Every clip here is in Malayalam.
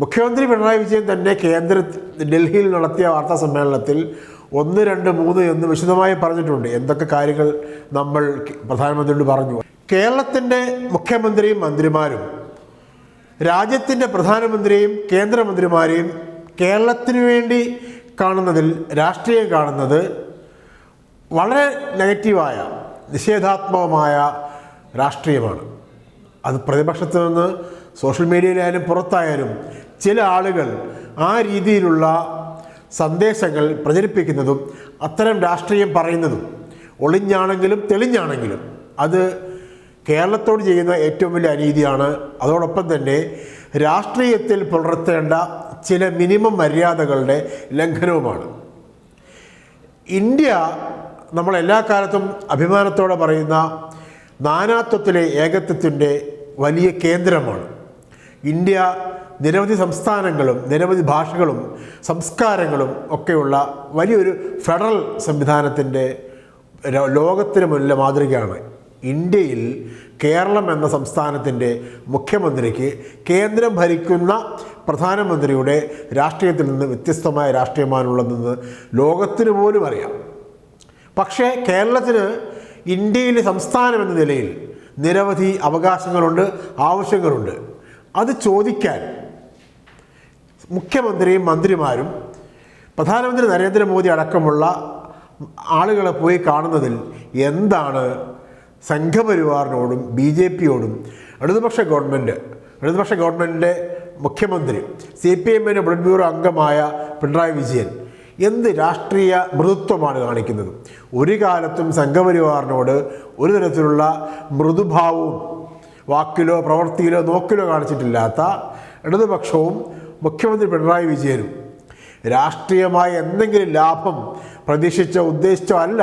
മുഖ്യമന്ത്രി പിണറായി വിജയൻ തന്നെ കേന്ദ്ര ഡൽഹിയിൽ നടത്തിയ വാർത്താ സമ്മേളനത്തിൽ ഒന്ന് രണ്ട് മൂന്ന് എന്ന് വിശദമായി പറഞ്ഞിട്ടുണ്ട്. എന്തൊക്കെ കാര്യങ്ങൾ നമ്മൾ പ്രധാനമന്ത്രിയോട് പറഞ്ഞു. കേരളത്തിന്റെ മുഖ്യമന്ത്രിയും മന്ത്രിമാരും രാജ്യത്തിന്റെ പ്രധാനമന്ത്രിയും കേന്ദ്രമന്ത്രിമാരെയും കേരളത്തിന് വേണ്ടി കാണുന്നതിൽ രാഷ്ട്രീയം കാണുന്നത് വളരെ നെഗറ്റീവായ നിഷേധാത്മകമായ രാഷ്ട്രീയമാണ്. അത് പ്രതിപക്ഷത്ത് നിന്ന് സോഷ്യൽ മീഡിയയിലായാലും പുറത്തായാലും ചില ആളുകൾ ആ രീതിയിലുള്ള സന്ദേശങ്ങൾ പ്രചരിപ്പിക്കുന്നതും അത്തരം രാഷ്ട്രീയം പറയുന്നതും ഒളിഞ്ഞാണെങ്കിലും തെളിഞ്ഞാണെങ്കിലും അത് കേരളത്തോട് ചെയ്യുന്ന ഏറ്റവും വലിയ അനീതിയാണ്. അതോടൊപ്പം തന്നെ രാഷ്ട്രീയത്തിൽ പുലർത്തേണ്ട ചില മിനിമം മര്യാദകളുടെ ലംഘനവുമാണ്. ഇന്ത്യ നമ്മൾ എല്ലാ കാലത്തും അഭിമാനത്തോടെ പറയുന്ന നാനാത്വത്തിലെ ഏകത്വത്തിന്റെ വലിയ കേന്ദ്രമാണ്. ഇന്ത്യ നിരവധി സംസ്ഥാനങ്ങളും നിരവധി ഭാഷകളും സംസ്കാരങ്ങളും ഒക്കെയുള്ള വലിയൊരു ഫെഡറൽ സംവിധാനത്തിന്റെ ലോകത്തിന് മുന്നിലെ മാതൃകയാണ്. ഇന്ത്യയിൽ കേരളം എന്ന സംസ്ഥാനത്തിന്റെ മുഖ്യമന്ത്രിക്ക് കേന്ദ്രം ഭരിക്കുന്ന പ്രധാനമന്ത്രിയുടെ രാഷ്ട്രീയത്തിൽ നിന്ന് വ്യത്യസ്തമായ രാഷ്ട്രീയമാണുള്ളതെന്ന് ലോകത്തിന് പോലും അറിയാം. പക്ഷേ കേരളത്തിന് ഇന്ത്യയിലെ സംസ്ഥാനം എന്ന നിലയിൽ നിരവധി അവകാശങ്ങളുണ്ട് ആവശ്യങ്ങളുണ്ട്. അത് ചോദിക്കാൻ മുഖ്യമന്ത്രിയും മന്ത്രിമാരും പ്രധാനമന്ത്രി നരേന്ദ്രമോദി അടക്കമുള്ള ആളുകളെ പോയി കാണുന്നതിൽ എന്താണ് സംഘപരിവാറിനോടും ബി ജെ പിയോടും ഇടതുപക്ഷ ഗവൺമെന്റ് ഇടതുപക്ഷ ഗവൺമെന്റിന്റെ മുഖ്യമന്ത്രി സി പി എമ്മിന്റെ ബ്ലഡ് ബ്യൂറോ അംഗമായ പിണറായി വിജയൻ എന്ത് രാഷ്ട്രീയ മൃദുത്വമാണ് കാണിക്കുന്നത്? ഒരു കാലത്തും സംഘപരിവാറിനോട് ഒരു തരത്തിലുള്ള മൃദുഭാവവും വാക്കിലോ പ്രവൃത്തിയിലോ നോക്കിലോ കാണിച്ചിട്ടില്ലാത്ത ഇടതുപക്ഷവും മുഖ്യമന്ത്രി പിണറായി വിജയനും. രാഷ്ട്രീയമായ എന്തെങ്കിലും ലാഭം പ്രതീക്ഷിച്ചോ ഉദ്ദേശിച്ചോ അല്ല.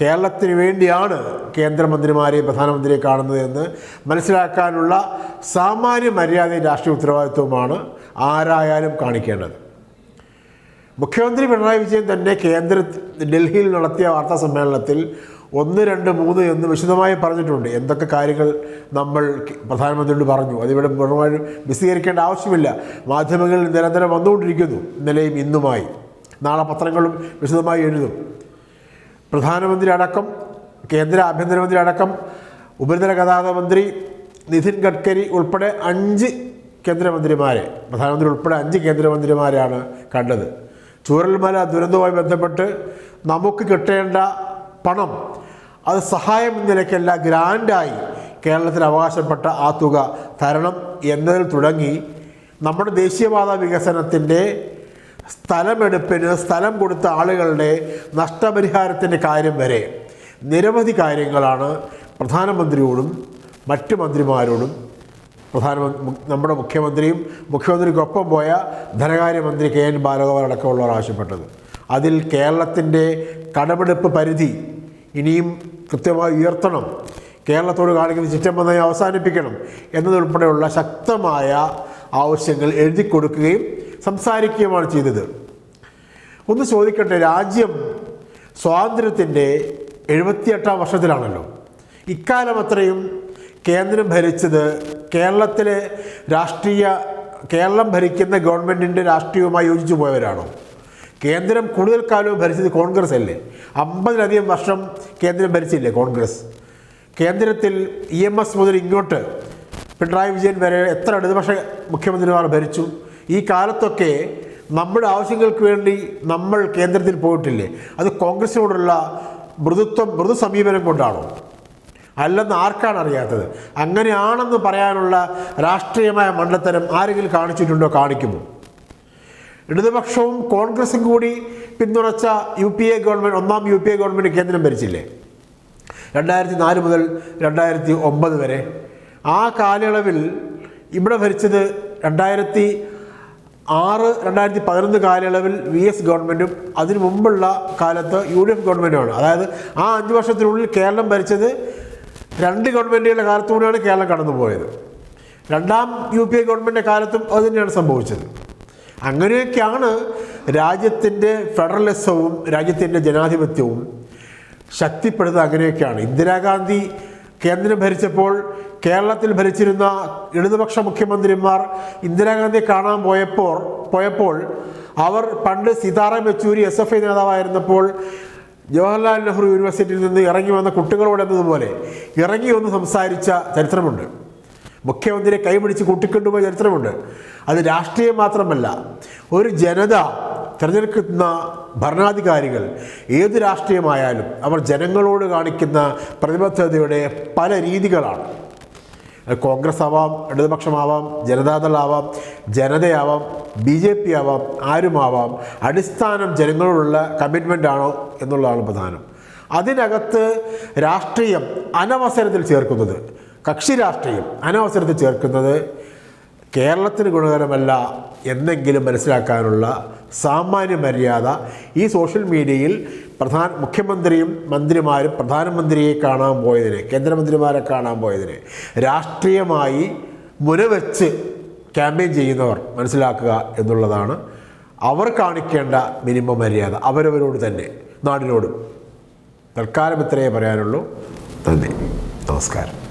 കേരളത്തിന് വേണ്ടിയാണ് കേന്ദ്രമന്ത്രിമാരെയും പ്രധാനമന്ത്രിയെ കാണുന്നത് എന്ന് മനസ്സിലാക്കാനുള്ള സാമാന്യ മര്യാദയും രാഷ്ട്രീയ ഉത്തരവാദിത്വവുമാണ് ആരായാലും കാണിക്കേണ്ടത്. മുഖ്യമന്ത്രി പിണറായി വിജയൻ തന്നെ കേന്ദ്ര ഡൽഹിയിൽ നടത്തിയ വാർത്താ സമ്മേളനത്തിൽ ഒന്ന് രണ്ട് മൂന്ന് എന്ന് വിശദമായി പറഞ്ഞിട്ടുണ്ട്. എന്തൊക്കെ കാര്യങ്ങൾ നമ്മൾ പ്രധാനമന്ത്രിയോട് പറഞ്ഞു? അതിവിടെ പൂർണമായും വിശദീകരിക്കേണ്ട ആവശ്യമില്ല. മാധ്യമങ്ങളിൽ നിരന്തരം വന്നുകൊണ്ടിരിക്കുന്നു. ഇന്നലെയും ഇന്നുമായി. നാളെ പത്രങ്ങളും വിശദമായി എഴുതും. പ്രധാനമന്ത്രി അടക്കം കേന്ദ്ര ആഭ്യന്തരമന്ത്രി അടക്കം ഉപരിതല ഗതാഗത മന്ത്രി നിതിൻ ഗഡ്കരി ഉൾപ്പെടെ അഞ്ച് കേന്ദ്രമന്ത്രിമാരെ പ്രധാനമന്ത്രി ഉൾപ്പെടെ അഞ്ച് കേന്ദ്രമന്ത്രിമാരെയാണ് കണ്ടത്. ചൂരൽമല ദുരന്തവുമായി ബന്ധപ്പെട്ട് നമുക്ക് കിട്ടേണ്ട പണം. അത് സഹായം എന്ന നിലയ്ക്കല്ല ഗ്രാൻഡായി കേരളത്തിൽ അവകാശപ്പെട്ട ആ തുക തരണം എന്നതിൽ തുടങ്ങി നമ്മുടെ ദേശീയപാത വികസനത്തിന്റെ സ്ഥലമെടുപ്പിന് സ്ഥലം കൊടുത്ത ആളുകളുടെ നഷ്ടപരിഹാരത്തിന്റെ കാര്യം വരെ നിരവധി കാര്യങ്ങളാണ് പ്രധാനമന്ത്രിയോടും മറ്റ് മന്ത്രിമാരോടും പ്രധാനമന്ത്രി നമ്മുടെ മുഖ്യമന്ത്രിയും മുഖ്യമന്ത്രിക്കൊപ്പം പോയ ധനകാര്യമന്ത്രി കെ എൻ ബാലഗോപാൽ അടക്കമുള്ളവർ ആവശ്യപ്പെട്ടത്. അതിൽ കേരളത്തിന്റെ കടമെടുപ്പ് പരിധി ഇനിയും കൃത്യമായി ഉയർത്തണം. കേരളത്തോട് കാണിക്കുന്ന ചിറ്റമ്പനായി അവസാനിപ്പിക്കണം എന്നതുൾപ്പെടെയുള്ള ശക്തമായ ആവശ്യങ്ങൾ എഴുതി കൊടുക്കുകയും സംസാരിക്കുകയുമാണ് ചെയ്തത്. ഒന്ന് ചോദിക്കട്ടെ രാജ്യം സ്വാതന്ത്ര്യത്തിന്റെ എഴുപത്തിയെട്ടാം വർഷത്തിലാണല്ലോ. ഇക്കാലം അത്രയും കേന്ദ്രം ഭരിച്ചത് കേരളത്തിലെ രാഷ്ട്രീയ കേരളം ഭരിക്കുന്ന ഗവൺമെന്റിന്റെ രാഷ്ട്രീയവുമായി യോജിച്ചു പോയവരാണോ? കേന്ദ്രം കൂടുതൽ കാലവും ഭരിച്ചത് കോൺഗ്രസ് അല്ലേ? അമ്പതിലധികം വർഷം കേന്ദ്രം ഭരിച്ചില്ലേ കോൺഗ്രസ്? കേന്ദ്രത്തിൽ ഇ എം എസ് മുതൽ ഇങ്ങോട്ട് പിണറായി വിജയൻ വരെ എത്ര ഇടതുപക്ഷ മുഖ്യമന്ത്രിമാർ ഭരിച്ചു? ഈ കാലത്തൊക്കെ നമ്മുടെ ആവശ്യങ്ങൾക്ക് വേണ്ടി നമ്മൾ കേന്ദ്രത്തിൽ പോയിട്ടില്ലേ? അത് കോൺഗ്രസിനോടുള്ള മൃദുത്വം മൃദു സമീപനം കൊണ്ടാണോ? അല്ലെന്ന് ആർക്കാണ് അറിയാത്തത്? അങ്ങനെയാണെന്ന് പറയാനുള്ള രാഷ്ട്രീയമായ മണ്ടത്തരം ആരെങ്കിലും കാണിച്ചിട്ടുണ്ടോ? കാണിക്കുമോ? ഇടതുപക്ഷവും കോൺഗ്രസും കൂടി പിന്തുണച്ച യു പി എ ഗവൺമെന്റ് ഒന്നാം യു പി എ ഗവൺമെന്റ് കേന്ദ്രം ഭരിച്ചില്ലേ? രണ്ടായിരത്തി നാല് മുതൽ രണ്ടായിരത്തി ഒമ്പത് വരെ. ആ കാലയളവിൽ ഇവിടെ ഭരിച്ചത് രണ്ടായിരത്തി ആറ് രണ്ടായിരത്തി പതിനൊന്ന് കാലയളവിൽ വി എസ് ഗവൺമെന്റും അതിനു മുമ്പുള്ള കാലത്ത് യു ഡി എഫ് ഗവൺമെന്റുമാണ് അതായത് ആ അഞ്ച് വർഷത്തിനുള്ളിൽ കേരളം ഭരിച്ചത് രണ്ട് ഗവൺമെന്റുകളുടെ കാലത്തുകൂടിയാണ് കേരളം കടന്നുപോയത്. രണ്ടാം യു പി എ ഗവൺമെന്റിന്റെ കാലത്തും അത് തന്നെയാണ് സംഭവിച്ചത്. അങ്ങനെയൊക്കെയാണ് രാജ്യത്തിന്റെ ഫെഡറലിസവും രാജ്യത്തിന്റെ ജനാധിപത്യവും ശക്തിപ്പെടുന്നത് അങ്ങനെയൊക്കെയാണ്. ഇന്ദിരാഗാന്ധി കേന്ദ്രം ഭരിച്ചപ്പോൾ കേരളത്തിൽ ഭരിച്ചിരുന്ന ഇടതുപക്ഷ മുഖ്യമന്ത്രിമാർ ഇന്ദിരാഗാന്ധി കാണാൻ പോയപ്പോൾ പോയപ്പോൾ അവർ പണ്ട് Sitaram Yechury S F I നേതാവായിരുന്നപ്പോൾ Jawaharlal Nehru യൂണിവേഴ്സിറ്റിയിൽ നിന്ന് ഇറങ്ങി വന്ന കുട്ടികളോട് എന്നതുപോലെ ഇറങ്ങി വന്ന് സംസാരിച്ച ചരിത്രമുണ്ട്. മുഖ്യമന്ത്രിയെ കൈപിടിച്ച് കൂട്ടിക്കൊണ്ടുപോയ ചരിത്രമുണ്ട്. അത് രാഷ്ട്രീയം മാത്രമല്ല ഒരു ജനത തിരഞ്ഞെടുക്കുന്ന ഭരണാധികാരികൾ ഏത് രാഷ്ട്രീയമായാലും അവർ ജനങ്ങളോട് കാണിക്കുന്ന പ്രതിബദ്ധതയുടെ പല രീതികളാണ്. കോൺഗ്രസ് ആവാം ഇടതുപക്ഷമാവാം ജനതാദളാവാം ജനതയാവാം ബി ജെ പി ആവാം ആരുമാവാം അടിസ്ഥാനം ജനങ്ങളോടുള്ള കമ്മിറ്റ്മെന്റ് ആണോ എന്നുള്ളതാണ് പ്രധാനം. അതിനകത്ത് രാഷ്ട്രീയം അനവസരത്തിൽ ചേർക്കുന്നത് കക്ഷി രാഷ്ട്രീയം അനവസരത്തിൽ ചേർക്കുന്നത് കേരളത്തിന് ഗുണകരമല്ല എന്നെങ്കിലും മനസ്സിലാക്കാനുള്ള സാമാന്യ മര്യാദ ഈ സോഷ്യൽ മീഡിയയിൽ പ്രധാന മുഖ്യമന്ത്രിയും മന്ത്രിമാരും പ്രധാനമന്ത്രിയെ കാണാൻ പോയതിന് കേന്ദ്രമന്ത്രിമാരെ കാണാൻ പോയതിന് രാഷ്ട്രീയമായി മുനവെച്ച് ക്യാമ്പയിൻ ചെയ്യുന്നവർ മനസ്സിലാക്കുക എന്നുള്ളതാണ് അവർ കാണിക്കേണ്ട മിനിമം മര്യാദ അവരവരോട് തന്നെ നാടിനോടും. തൽക്കാലം ഇത്രയേ പറയാനുള്ളൂ. നന്ദി. നമസ്കാരം.